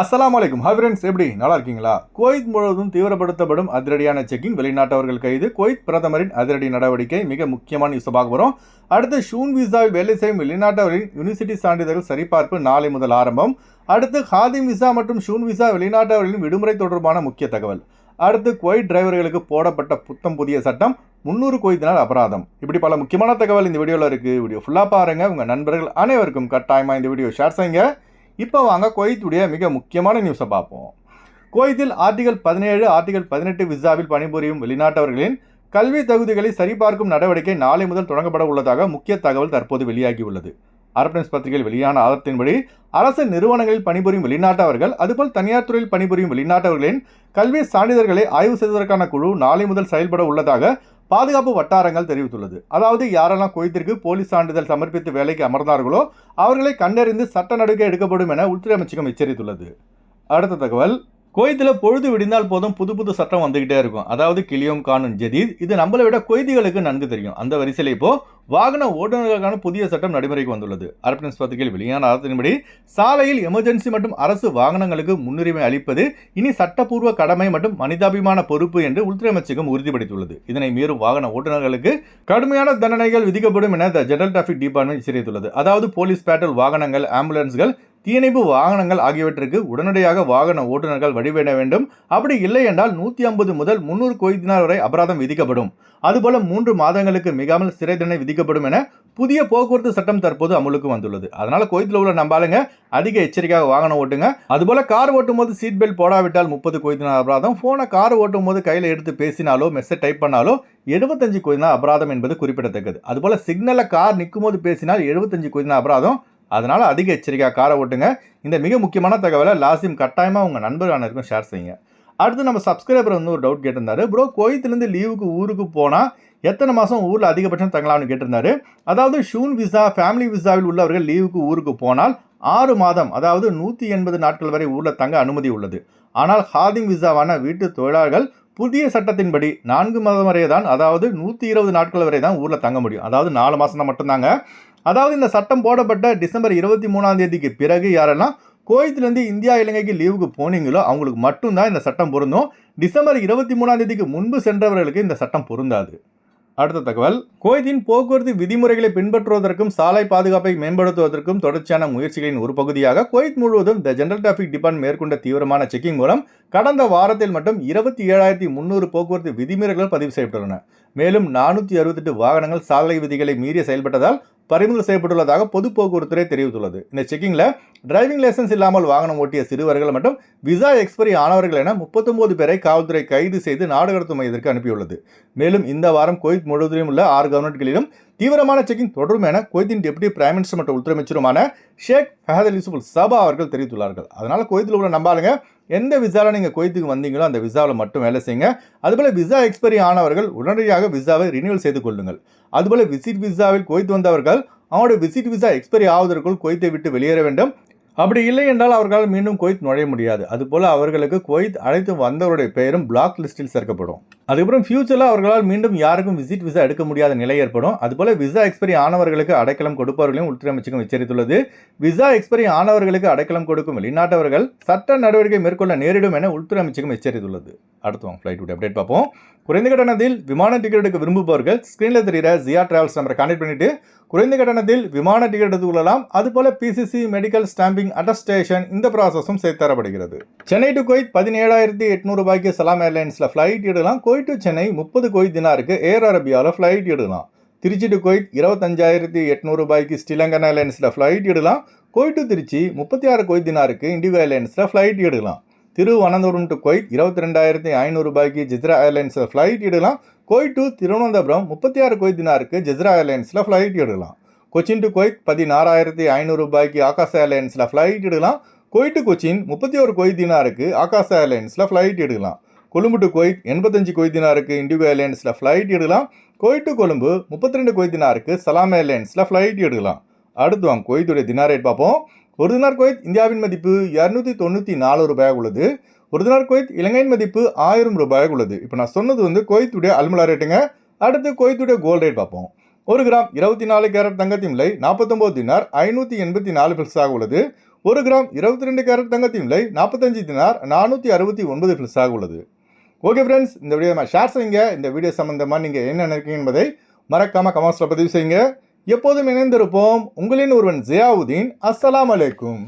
அஸ்லாம் வலைக்கும் hi friends எப்படி? நல்லா இருக்கீங்களா? குவைத் முழுவதும் தீவிரப்படுத்தப்படும் அதிரடியான செக்கிங் வெளிநாட்டவர்கள் கைது. குவைத் பிரதமரின் அதிரடி நடவடிக்கை மிக முக்கியமான நியூஸ் பார்க்க போகிறோம் அடுத்து ஷூன் விசாவில் வேலை செய்யும் வெளிநாட்டவரின் யூனிவர்சிட்டி சான்றிதழ் சரிபார்ப்பு நாளை முதல் ஆரம்பம். அடுத்து ஹாதிம் விசா மற்றும் ஷூன் விசா வெளிநாட்டவர்களின் விடுமுறை தொடர்பான முக்கிய தகவல். அடுத்து குவைத் டிரைவர்களுக்கு போடப்பட்ட புத்தம் புதிய சட்டம் முந்நூறு குவைத்தினால் அபராதம். இப்படி பல முக்கியமான தகவல் இந்த வீடியோவில் இருக்குது வீடியோ ஃபுல்லாக பாருங்கள் உங்கள் நண்பர்கள் அனைவருக்கும் கட்டாயமாக இந்த வீடியோ ஷேர் செய்யுங்க. இப்போ வாங்க குவைத்துடைய மிக முக்கியமான நியூஸை பார்ப்போம். குவைத்தில் ஆர்டிகல் பதினேழு ஆர்டிகல் பதினெட்டு விசாவில் பணிபுரியும் வெளிநாட்டவர்களின் கல்வி தகுதிகளை சரிபார்க்கும் நடவடிக்கை நாளை முதல் தொடங்கப்பட உள்ளதாக முக்கிய தகவல் தற்போது வெளியாகியுள்ளது. அரபன்ஸ் பத்திரிகையில் வெளியான ஆதாரத்தின்படி அரசு நிறுவனங்களில் பணிபுரியும் வெளிநாட்டவர்கள் அதுபோல் தனியார் துறையில் பணிபுரியும் வெளிநாட்டவர்களின் கல்வி சான்றிதழ்களை ஆய்வு செய்வதற்கான குழு நாளை முதல் செயல்பட உள்ளதாக பாதுகாப்பு வட்டாரங்கள் தெரிவித்துள்ளது. அதாவது யாரெல்லாம் குவைத்திற்கு போலீஸ் சான்றிதழ் சமர்ப்பித்து வேலைக்கு அமர்ந்தார்களோ அவர்களை கண்டறிந்து சட்ட நடவடிக்கை எடுக்கப்படும் என உள்துறை அமைச்சகம் எச்சரித்துள்ளது. அடுத்த தகவல் குவைத்தில் பொழுது விடிந்தால் போதும் புது புது சட்டம் வந்துகிட்டே இருக்கும். அதாவது கிளியோம் கானும் ஜதீத் இது நம்மளை விட கொய்திகளுக்கு நன்கு தெரியும். அந்த வரிசையில் இப்போ வாகன ஓட்டுநர்களுக்கான புதிய சட்டம் நடைமுறைக்கு வந்துள்ளது. அரபினஸ் பத்திரிகையில் வெளியான அரசின்படி சாலையில் எமர்ஜென்சி மற்றும் அரசு வாகனங்களுக்கு முன்னுரிமை அளிப்பது இனி சட்டப்பூர்வ கடமை மற்றும் மனிதாபிமான பொறுப்பு என்று உள்துறை அமைச்சகம் உறுதிப்படுத்தியுள்ளது. இதனை மீறும் வாகன ஓட்டுநர்களுக்கு கடுமையான தண்டனைகள் விதிக்கப்படும் என ஜெனரல் டிராஃபிக் டிபார்ட்மெண்ட் எச்சரித்துள்ளது. அதாவது போலீஸ் பேட்டல் வாகனங்கள் ஆம்புலன்ஸ்கள் தீயணைப்பு வாகனங்கள் ஆகியவற்றுக்கு உடனடியாக வாகன ஓட்டுநர்கள் வழிவிட வேண்டும். அப்படி இல்லை என்றால் நூற்றி ஐம்பது முதல் முன்னூறு கோயிதினார் வரை அபராதம் விதிக்கப்படும். அதுபோல மூன்று மாதங்களுக்கு மிகாமல் சிறை தண்டனை விதிக்கப்படும் என புதிய போக்குவரத்து சட்டம் தற்போது அமலுக்கு வந்துள்ளது. அதனால கோயத்தில் உள்ள நம்பாளுங்க அதிக எச்சரிக்கையாக வாகனம் ஓட்டுங்க. அதுபோல கார் ஓட்டும் போது சீட் பெல்ட் போடாவிட்டால் முப்பது கோயிதினார் அபராதம். போனை கார் ஓட்டும் போது கையில் எடுத்து பேசினாலோ மெசேஜ் டைப் பண்ணாலோ எழுபத்தஞ்சு கோயிதினார் அபராதம் என்பது குறிப்பிடத்தக்கது. அதுபோல சிக்னலில் கார் நிற்கும் போது பேசினால் எழுபத்தஞ்சு கோயிதினார் அபராதம். அதனால் அதிக எச்சரிக்கையாக காரை ஓட்டுங்க. இந்த மிக முக்கியமான தகவலை லாசிம் கட்டாயமாக உங்கள் நண்பர் அனைவருக்கும் ஷேர் செய்யுங்க. அடுத்து நம்ம சப்ஸ்கிரைபர் வந்து ஒரு டவுட் கேட்டிருந்தாரு. ப்ரோ கோயத்துலேருந்து லீவுக்கு ஊருக்கு போனால் எத்தனை மாதம் ஊரில் அதிகபட்சம் தங்கலாம்னு கேட்டிருந்தாரு. அதாவது ஷூன் விசா ஃபேமிலி விசாவில் உள்ளவர்கள் லீவுக்கு ஊருக்கு போனால் ஆறு மாதம் அதாவது நூற்றி எண்பது நாட்கள் வரை ஊரில் தங்க அனுமதி உள்ளது. ஆனால் ஹாதிங் விசாவான வீட்டு தொழிலாளர்கள் புதிய சட்டத்தின்படி நான்கு மாதம் வரை தான் அதாவது நூற்றி இருபது நாட்கள் வரை தான் ஊரில் தங்க முடியும். அதாவது நாலு மாதம் தான் மட்டும்தாங்க. அதாவது இந்த சட்டம் போடப்பட்ட டிசம்பர் இருபத்தி மூணாம் தேதிக்கு பிறகு யாரெல்லாம் கோயத்துலேருந்து இந்தியா இலங்கைக்கு லீவுக்கு போனீங்களோ அவங்களுக்கு மட்டும்தான் இந்த சட்டம் பொருந்தும். டிசம்பர் இருபத்தி மூணாம் தேதிக்கு முன்பு சென்றவர்களுக்கு இந்த சட்டம் பொருந்தாது. அடுத்த தகவல் கோயத்தின் போக்குவரத்து விதிமுறைகளை பின்பற்றுவதற்கும் சாலை பாதுகாப்பை மேம்படுத்துவதற்கும் தொடர்ச்சியான முயற்சிகளின் ஒரு பகுதியாக கோயத் முழுவதும் த ஜெனரல் டிராஃபிக் டிபார்ட்மெண்ட் மேற்கொண்ட தீவிரமான செக்கிங் மூலம் கடந்த வாரத்தில் மட்டும் இருபத்தி ஏழாயிரத்தி முந்நூறு போக்குவரத்து விதிமுறைகள் பதிவு செய்யப்பட்டுள்ளன. மேலும் நானூற்றி அறுபத்தெட்டு வாகனங்கள் சாலை விதிகளை மீறி செயல்பட்டதால் பறிமுதல் செய்யப்பட்டுள்ளதாக பொது போக்குவரத்துறை தெரிவித்துள்ளது. இந்த செக்கிங்கில் டிரைவிங் லைசன்ஸ் இல்லாமல் வாகனம் ஓட்டிய சிறுவர்கள் மற்றும் விசா எக்ஸ்பரி ஆனவர்கள் என முப்பத்தொன்பது பேரை காவல்துறை கைது செய்து நாடு கடத்தும் மையத்திற்கு அனுப்பியுள்ளது. மேலும் இந்த வாரம் குவைத் முழுவதிலும் உள்ள ஆறு கவர்மெண்ட்களிலும் தீவிரமான செக்கிங் தொடரும் என குவைத்தின் டெபுட்டி பிரைம் மினிஸ்டர் மற்றும் உள்துறை அமைச்சருமான ஷேக் ஃபஹத் அல் சபா அவர்கள் தெரிவித்துள்ளார்கள். அதனால் குவைத்தில் உள்ள நம்பாளுங்க எந்த விசாவில் நீங்கள் குவைத்துக்கு வந்தீங்களோ அந்த விசாவில் மட்டும் வேலை செய்யுங்க. அதுபோல் விசா எக்ஸ்பைரி ஆனவர்கள் உடனடியாக விசாவை ரினியூவல் செய்து கொள்ளுங்கள். அதுபோல் விசிட் விசாவில் குவைத்து வந்தவர்கள் அவனுடைய விசிட் விசா எக்ஸ்பைரி ஆவதற்குள் குவைத்தை விட்டு வெளியேற வேண்டும். அப்படி இல்லை என்றால் அவர்களால் மீண்டும் குவைத் நுழைய முடியாது. அதுபோல் அவர்களுக்கு குவைத் அழைத்து வந்தவருடைய பெயரும் பிளாக் லிஸ்டில் சேர்க்கப்படும். அதுக்கப்புறம் ஃபியூச்சரில் அவர்களால் மீண்டும் யாருக்கும் விசிட் விசா எடுக்க முடியாத நிலை ஏற்படும். அதுபோல் விசா எக்ஸ்பைரி ஆனவர்களுக்கு அடைக்கலம் கொடுப்பவர்களையும் உள்துறை அமைச்சகம் எச்சரித்துள்ளது. விசா எக்ஸ்பைரி ஆனவர்களுக்கு அடைக்கலம் கொடுக்கும் வெளிநாட்டவர்கள் சட்ட நடவடிக்கை மேற்கொள்ள நேரிடும் என உள்துறை அமைச்சகம் எச்சரித்துள்ளது. அடுத்து வாங்க ஃப்ளைட் அப்டேட் பார்ப்போம். குறைந்த கட்டணத்தில் விமான டிக்கெட் எடுக்க விரும்புபவர்கள் ஸ்க்ரீனில் தெரிகிற ஜியா டிராவல்ஸ் நம்பரை கான்டெக்ட் பண்ணிட்டு குறைந்த கட்டணத்தில் விமான டிக்கெட் எடுத்து கொள்ளலாம். அதுபோல பிசிசி மெடிக்கல் ஸ்டாம்பிங் அட்டஸ்டேஷன் இந்த ப்ராசஸும் சேர்த்து தரப்படுகிறது. சென்னை டு கோயத் பதினேழாயிரத்தி எட்நூறு ரூபாய்க்கு சலாம் ஏர்லைன்ஸில் ஃப்ளைட் எடுக்கலாம். கோயட் டு சென்னை முப்பது கோயத் தினாருக்கு ஏர் அரபியாவில் ஃப்ளைட் எடுக்கலாம். திருச்சி டு கோயத் இருபத்தஞ்சாயிரத்தி எட்நூறு ரூபாய்க்கு ஸ்ரீலங்கன் ஏர்லைன்ஸில் ஃப்ளைட் எடுக்கலாம். கோயட் டு திருச்சி முப்பத்தி ஆறு கோயத் தினாருக்கு இண்டிகோ ஏர்லைன்ஸில் ஃப்ளைட் எடுக்கலாம். திருவனந்தபுரம் டு கோயத் இருபத்தி ரெண்டாயிரத்தி ஐநூறு ரூபாய்க்கு ஜித்ரா ஏர்லைன்ஸில் ஃப்ளைட் எடுக்கலாம். கோயட் டு திருவனந்தபுரம் முப்பத்தி ஆறு கோயத் தினாருக்கு ஜித்ரா ஏர்லைன்ஸில் ஃப்ளைட் எடுக்கலாம். கொச்சின் டு கோயத் பதினாறாயிரத்தி ஐநூறு ரூபாய்க்கு ஆகாஷ் ஏர்லைன்ஸில் ஃப்ளைட் எடுக்கலாம். கோயட் டு கொச்சின் முப்பத்தி ஒரு கோயத் தினாருக்கு ஆகாஷ் ஏர்லைன்ஸில் ஃப்ளைட் எடுக்கலாம். கொழும்பு டு கோயிட் எண்பத்தஞ்சு கொய்தினாருக்கு இண்டிகோ ஏர்லைன்ஸில் ஃப்ளைட் எடுக்கலாம். கோயட் டு கொழும்பு முப்பத்தி ரெண்டு கோயத் தினாருக்கு சலாம் ஏர்லைன்ஸில் ஃப்ளைட் எடுக்கலாம். அடுத்து வாங்க கொய்துடைய தினார் ரேட் பார்ப்போம். ஒரு தினார் குவைத் இந்தியாவின் மதிப்பு இரநூத்தி தொண்ணூற்றி நாலு ரூபாயாக உள்ளது. ஒரு தினார் குவைத் இலங்கையின் மதிப்பு ஆயிரம் ரூபாயாக உள்ளது. இப்போ நான் சொன்னது வந்து குவைத்துடைய அல்முலா ரேட்டுங்க அடுத்து குவைத்துடைய கோல்டு ரேட் பார்ப்போம். ஒரு கிராம் இருபத்தி நாலு கேரட் தங்கத்தின் விலை நாற்பத்தொம்போது தினார் ஐநூற்றி எண்பத்தி நாலு பில்ஸாக உள்ளது. ஒரு கிராம் இருபத்தி ரெண்டு கேரட் தங்கத்தின் விலை நாற்பத்தஞ்சு தினார் நானூற்றி அறுபத்தி ஒன்பது பில்ஸாக உள்ளது. ஓகே ஃப்ரெண்ட்ஸ் இந்த வீடியோ ஷேர் செய்யுங்க. இந்த வீடியோ சம்மந்தமாக நீங்கள் என்ன நினைக்கிறீங்க என்பதை மறக்காமல் கமெண்ட்ஸில் பதிவு செய்யுங்க. எப்போதும் இணைந்திருப்போம் உங்களின் ஒருவன் ஜியாவுதீன் அஸ்ஸலாம் அலைக்கும்.